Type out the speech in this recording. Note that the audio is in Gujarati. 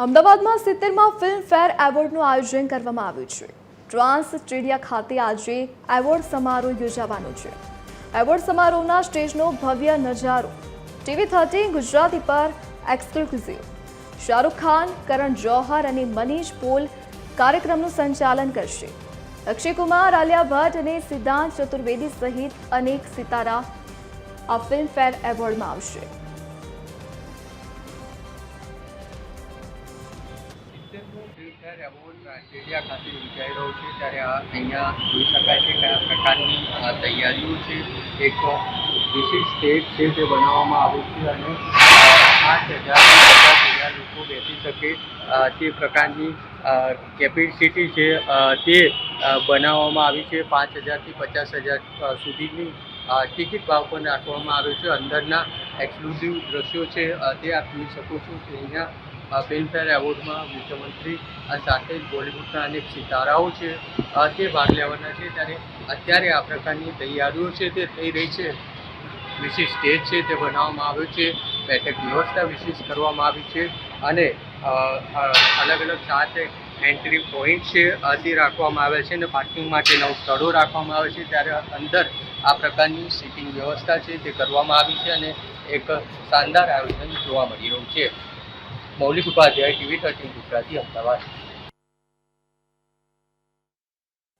અમદાવાદમાં સિત્તેરમાં ફિલ્મફેર એવોર્ડનું આયોજન કરવામાં આવ્યું છે. ટ્રાન્સ સ્ટેડિયા ખાતે આજે એવોર્ડ સમારોહ યોજાવાનો છે. એવોર્ડ સમારોહના સ્ટેજનો ભવ્ય નજારો. ટીવી થર્ટી ગુજરાતી પર એક્સક્લુઝિવ. શાહરૂખ ખાન, કરણ જોહર અને મનીષ પોલ કાર્યક્રમનું સંચાલન કરશે. અક્ષય કુમાર આલિયા ભટ્ટ અને સિદ્ધાંત ચતુર્વેદી સહિત અનેક સિતારા આ ફિલ્મફેર એવોર્ડમાં આવશે. ફિલ્મફેર એવોર્ડ ખાતે યોજાઈ રહ્યો છે, ત્યારે અહીંયા જોઈ શકાય છે કયા પ્રકારની તૈયારીઓ છે. એક વિશિષ્ટ સ્ટેજ છે તે બનાવવામાં આવે છે અને પાંચ હજારથી પચાસ હજાર લોકો બેસી શકે. તે પ્રકારની કેપેસિટી છે તે બનાવવામાં આવી છે. પાંચ હજારથી પચાસ હજાર સુધીની ટિકિટ ભાવ પણ રાખવામાં આવ્યો છે. અંદરના એક્સક્લુઝિવ દ્રશ્યો છે તે આપ જોઈ શકો છો કે અહીંયા ફિલ્મફેર એવોર્ડમાં મુખ્યમંત્રી સાથે બોલિવૂડના અનેક સિતારાઓ છે. તે ભાગ લેવાના છે. ત્યારે અત્યારે આ પ્રકારની તૈયારીઓ છે તે થઈ રહી છે. વિશેષ સ્ટેજ છે તે બનાવવામાં આવ્યો છે. બેઠક વ્યવસ્થા વિશેષ કરવામાં આવી છે. અને અલગ અલગ સાત એન્ટ્રી પોઈન્ટ છે તે રાખવામાં આવે છે. અને પાર્કિંગ માટે નવ સ્થળો રાખવામાં આવે છે. ત્યારે અંદર આ પ્રકારની સીટિંગ વ્યવસ્થા છે તે કરવામાં આવી છે અને એક શાનદાર આયોજન જોવા મળી રહ્યું છે. Maulik Upadhyay TV thirteen Gujarati Ahmedabad.